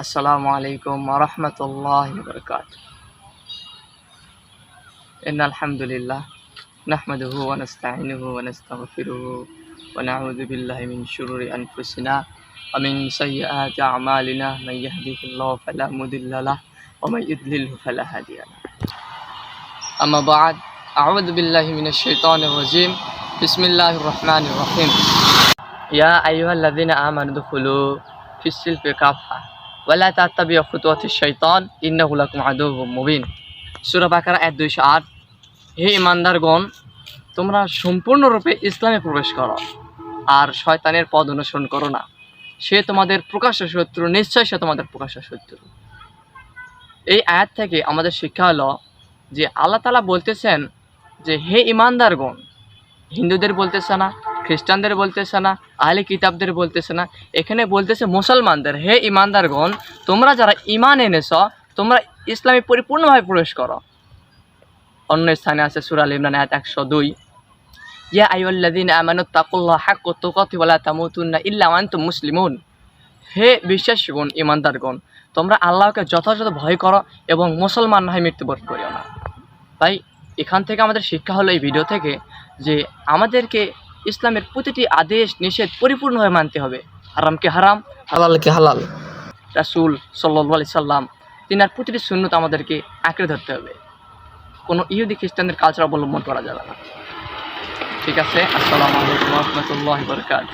السلام عليكم ورحمة الله وبركاته. إن الحمد لله نحمده ونستعينه ونستغفره ونعوذ بالله من شرور أنفسنا ومن سيئات أعمالنا. من يهده الله فلا مضل له ومن يضلله فلا هادي له. أما بعد أعوذ بالله من الشيطان الرجيم. بسم الله الرحمن الرحيم. يا أيها الذين آمنوا ادخلوا في السلف كافة. শৈতন ইন্নাহুলাকুম আদু মুবিন। সুরা বাকারা এক দুইশো আট। হে ইমানদারগণ, তোমরা সম্পূর্ণরূপে ইসলামে প্রবেশ করো, আর শয়তানের পদ অনুসরণ করো না। সে তোমাদের প্রকাশ্য শত্রু, নিশ্চয় সে তোমাদের প্রকাশ্য শত্রু। এই আয়াত থেকে আমাদের শিক্ষা হলো যে আল্লাহ তালা বলতেছেন যে, হে ইমানদারগণ, হিন্দুদের বলতেছে না খ্রিস্টানদের বলতেছে না, আহলে কিতাবদের বলতেছে না। এখানে বলতেছে মুসলমানদের, হে ইমানদারগণ তোমরা যারা ইমান এনেছ, তোমরা ইসলামে পরিপূর্ণভাবে প্রবেশ করো। অন্য স্থানে আছে সুরাল ইমরান, আয়াত একশো দুই। ইয়া আইউল্লাদিন আমানু তাকুল্লাহ হাক্ক তুকাতি ওয়ালা তামুতুন্না ইল্লা আনতুম মুসলিমুন। হে বিশ্বাস বিশ্বাসীগণ ইমানদারগণ তোমরা আল্লাহকে যথাযথ ভয় করো এবং মুসলমান হয় মৃত্যুবরণ করিও না। তাই এখান থেকে আমাদের শিক্ষা হলো এই ভিডিও থেকে যে আমাদেরকে ইসলামের প্রতিটি আদেশ, নিষেধ পরিপূর্ণভাবে মানতে হবে। হারামকে হারাম, হালালকে হালাল। রাসুল সাল্লি সাল্লাম, তিনার প্রতিটি শূন্যতা আমাদেরকে আঁকড়ে ধরতে হবে। কোনো ইহুদি খ্রিস্টানদের কালচার অবলম্বন করা যাবে না। ঠিক আছে? আসসালামু আলাইকুম রহমতুল্লাহ বরকাত